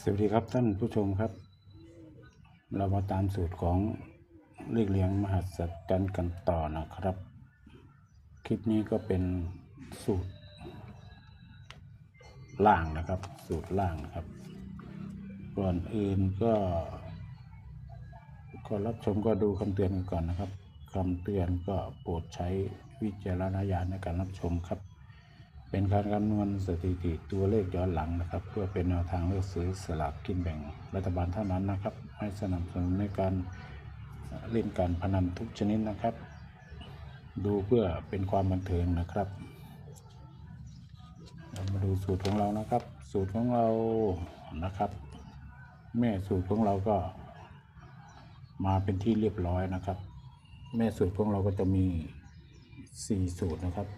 สวัสดีครับท่านผู้ชมครับ เรามาตามสูตรของเลขเลียงมหัศจรรย์กันต่อนะครับ คลิปนี้ก็เป็นสูตรล่างนะครับ สูตรล่างนะครับ ก่อนอื่นก็ก่อนรับชมก็ดูคำเตือนกันก่อนนะครับคำเตือนก็โปรดใช้วิจารณญาณในการรับชมครับ เป็นการคำนวณสถิติตัวเลขย้อนหลังนะครับ เพื่อเป็นแนวทางเลือกซื้อสลากกินแบ่งรัฐบาลเท่านั้นนะครับไม่สนับสนุนในการเล่นการพนันทุกชนิดนะครับ ดูเพื่อเป็นความบันเทิงนะครับเรามาดูสูตรของเรานะครับ สูตรของเรานะครับ แม่สูตรของเราก็ มาเป็นที่เรียบร้อยนะครับ แม่สูตรของเราก็จะมีสี่สูตรนะครับ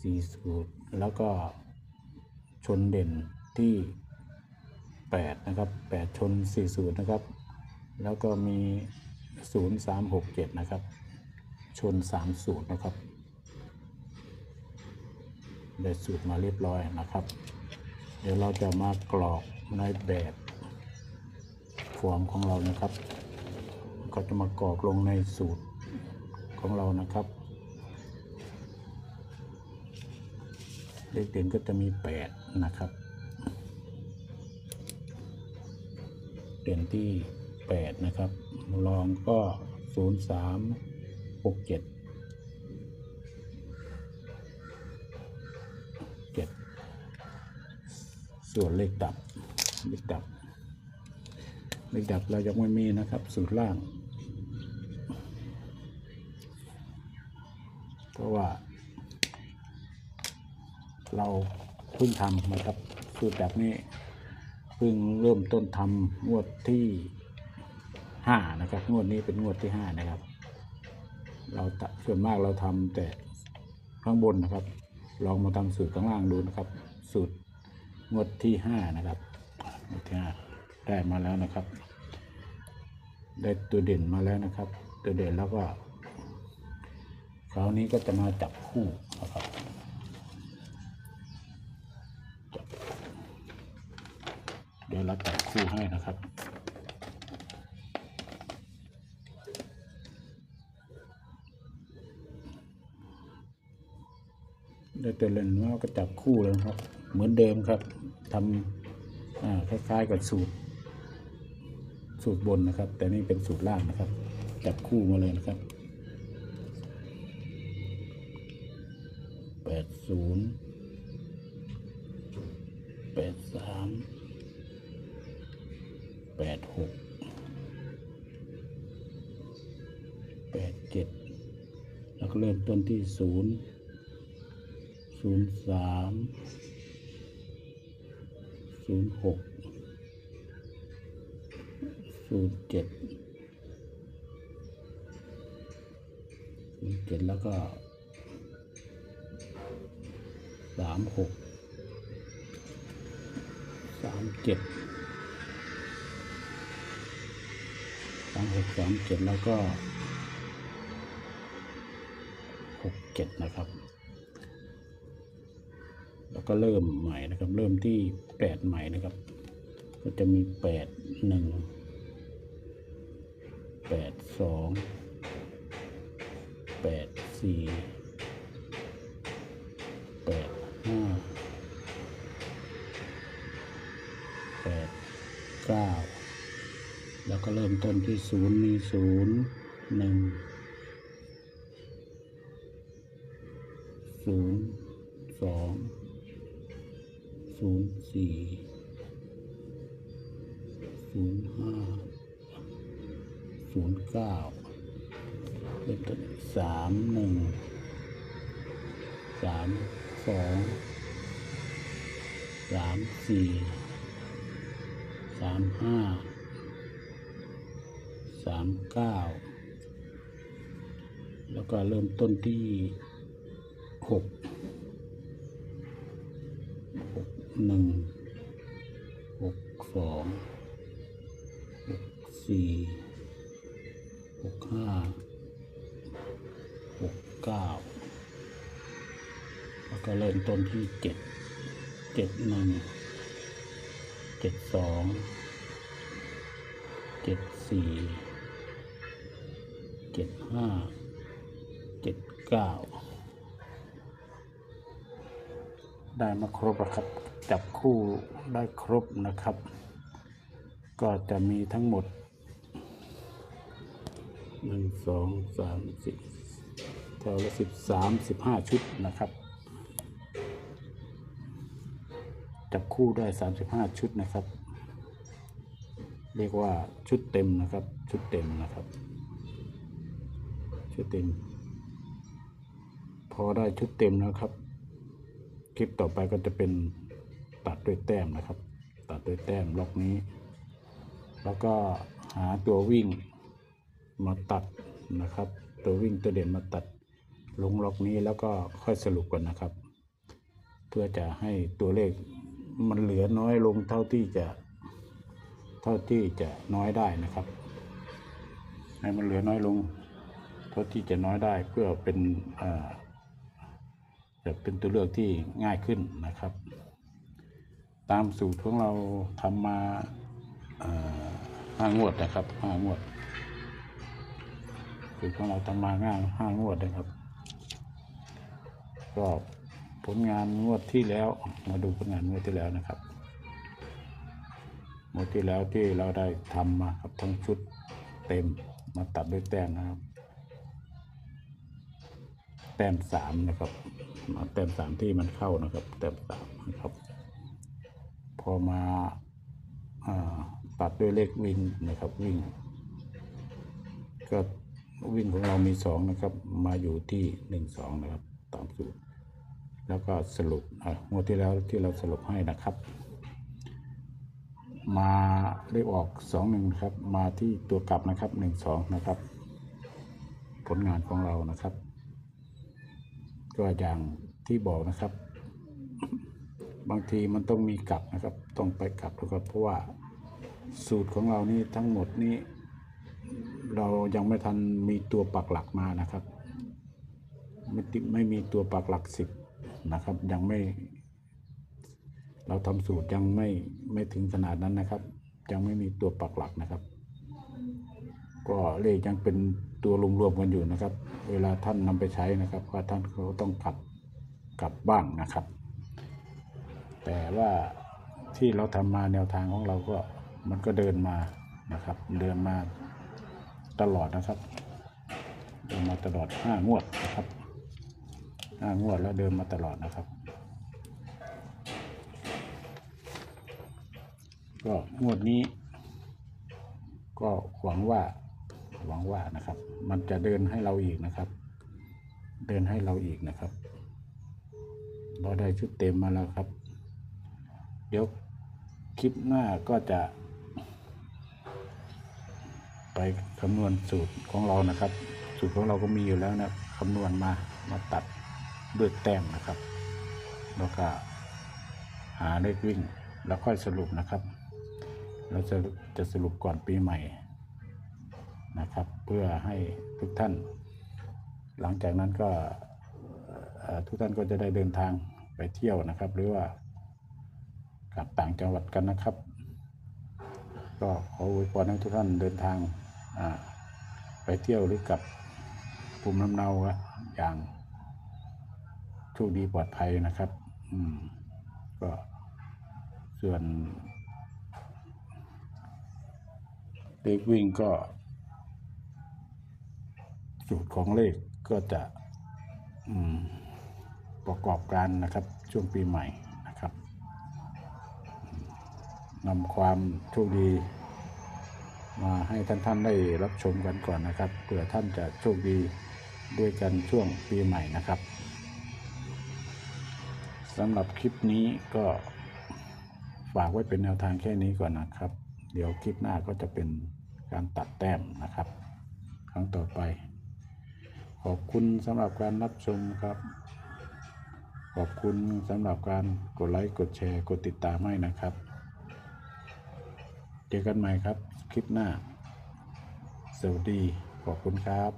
สี่สูตร แล้วก็ชนเด่นที่แปดนะครับแปดชนสี่สูตรนะครับ แล้วก็มีศูนย์สามหกเจ็ดนะครับ ชนสามสูตรนะครับ ได้สูตรมาเรียบร้อยนะครับ เดี๋ยวเราจะมากรอกในแบบฟอร์มของเรานะครับ ก็จะมากรอกลงในสูตรของเรานะครับ เลขเด่นก็จะมีแปดนะครับ เด่นที่แปดนะครับรองก็ศูนย์สามหกเจ็ดเจ็ดส่วนเลขดับเลขดับเลขดับเรายังไม่มีนะครับสูตรล่าง เพราะว่า เราเพิ่งทำนะครับสูตรแบบนี้เพิ่งเริ่มต้นทำงวดที่ห้านะครับ งวดนี้เป็นงวดที่ห้านะครับ เราตะส่วนมากเราทำแต่ข้างบนนะครับ ลองมาทำสูตรข้างล่างดูนะครับ สูตรงวดที่ห้านะครับงวดที่ห้าได้มาแล้วนะครับ ได้ตัวเด่นมาแล้วนะครับ ตัวเด่นแล้วก็คราวนี้ก็จะมาจับคู่ เดี๋ยวเราจับคู่ให้นะครับได้ตัวเลนว่าก็จับคู่เลยนะครับ เหมือนเดิมครับทำคล้ายๆกับสูตร สูตรบนนะครับ แต่นี่เป็นสูตรล่างนะครับ จับคู่มาเลยนะครับแปดศูนย์แปดสาม แปดเจ็ดแล้วก็เริ่มต้นที่ศูนย์ศูนย์สามศูนย์หกศูนย์เจ็ดศูนย์เจ็ดแล้วก็สามหกสามเจ็ดสามหกสามเจ็ดแล้วก็ 7 นะครับ แล้วก็เริ่มใหม่นะครับ เริ่มที่ 8 ใหม่นะครับ ก็จะมี 8 1 8 2 8 4 8 5 8 9 แล้วก็เริ่มต้นที่ 0 มี 0 1 ศูนย์สองศูนย์สี่ศูนย์ห้าศูนย์เก้าเริ่มต้นสามหนึ่งสามสองสามสี่สามห้าสามเก้าแล้วก็เริ่มต้นที่ หกหกหนึ่งหกสองหกสี่หกห้าหกเก้าแล้วก็เริ่มต้นที่เจ็ดเจ็ดหนึ่งเจ็ดสองเจ็ดสี่เจ็ดห้าเจ็ดเก้า ได้มาครบแล้วครับ จับคู่ได้ครบนะครับ ก็จะมีทั้งหมดหนึ่งสองสามสี่แถวละสิบสามสิบห้าชุดนะครับ จับคู่ได้สามสิบห้าชุดนะครับ เรียกว่าชุดเต็มนะครับ ชุดเต็มนะครับ ชุดเต็ม พอได้ชุดเต็มแล้วครับ คลิปต่อไปก็จะเป็นตัดด้วยแต้มนะครับ ตัดด้วยแต้มล็อกนี้ แล้วก็หาตัววิ่งมาตัดนะครับ ตัววิ่งตัวเด่นมาตัดลงล็อกนี้แล้วก็ค่อยสรุปกันนะครับ เพื่อจะให้ตัวเลขมันเหลือน้อยลงเท่าที่จะ เท่าที่จะน้อยได้นะครับ ให้มันเหลือน้อยลง เท่าที่จะน้อยได้เพื่อเป็นอ่า จะเป็นตัวเลือกที่ง่ายขึ้นนะครับ ตามสูตรของเราทำมาอ่าห้างวดนะครับห้างวดสูตรของเราทำมาง่ายห้างวดนะครับก็ผลงานงวดที่แล้วมาดูผลงานงวดที่แล้วนะครับงวดที่แล้วที่เราได้ทำมาครับทั้งชุดเต็มมาตัดด้วยแต้มนะครับ แต้มสามนะครับมาแต้มสามที่มันเข้านะครับ แต้มสามนะครับ พอมาอตัดด้วยเลขวิ่งนะครับวิ่ง ก็วิ่งของเรามีสองนะครับ มาอยู่ที่หนึ่งสองนะครับตามสูตรแล้วก็สรุปอะงวดที่แล้วที่เราสรุปให้นะครับ มาได้ออกสองหนึ่งครับ มาที่ตัวกลับนะครับหนึ่งสองนะครับ ผลงานของเรานะครับ ก็อย่างที่บอกนะครับ บางทีมันต้องมีกลับนะครับ ต้องไปกลับนะครับ เพราะว่าสูตรของเรานี่ทั้งหมดนี้ เรายังไม่ทันมีตัวปักหลักมานะครับ ไม่ติไม่มีตัวปักหลักสิบนะครับ ยังไม่ เราทำสูตรยังไม่ไม่ถึงขนาดนั้นนะครับ ยังไม่มีตัวปักหลักนะครับ ก็เลขยังเป็นตัวรวมๆกันอยู่นะครับ เวลาท่านนำไปใช้นะครับว่าท่านเขาต้องกลับกลับบ้างนะครับ แต่ว่าที่เราทำมาแนวทางของเราก็มันก็เดินมานะครับ เดินมาตลอดนะครับ เดินมาตลอดห้างวดนะครับห้างวดแล้วเดินมาตลอดนะครับ ก็งวดนี้ ก็หวังว่า หวังว่านะครับ มันจะเดินให้เราอีกนะครับ เดินให้เราอีกนะครับ เราได้ชุดเต็มมาแล้วครับ เดี๋ยวคลิปหน้าก็จะ ไปคำนวณสูตรของเรานะครับ สูตรของเราก็มีอยู่แล้วนะคำนวณมามาตัดด้วยแต้มนะครับ แล้วก็หาเลขวิ่งแล้วค่อยสรุปนะครับ เราจะจะสรุปก่อนปีใหม่ นะครับ เพื่อให้ทุกท่าน หลังจากนั้นก็ทุกท่านก็จะได้เดินทางไปเที่ยวนะครับ หรือว่ากลับต่างจังหวัดกันนะครับ ก็ขออวยพรให้ทุกท่านเดินทางไปเที่ยวหรือกลับภูมิลำเนาอย่างโชคดีปลอดภัยนะครับ อืม ก็ส่วนเลขวิ่งก็ สูตรของเลขก็จะประกอบการนะครับช่วงปีใหม่นะครับนำความโชคดี มาให้ท่านท่านได้รับชมกันก่อนนะครับเผื่อท่านจะโชคดีด้วยกันช่วงปีใหม่นะครับสำหรับคลิปนี้ก็ฝากไว้เป็นแนวทางแค่นี้ก่อนนะครับ เดี๋ยวคลิปหน้าก็จะเป็นการตัดแต้มนะครับ ครั้งต่อไป ขอบคุณสำหรับการรับชมครับ ขอบคุณสำหรับการกดไลค์กดแชร์กดติดตามให้นะครับ เจอกันใหม่ครับ คลิปหน้า สวัสดี ขอบคุณครับ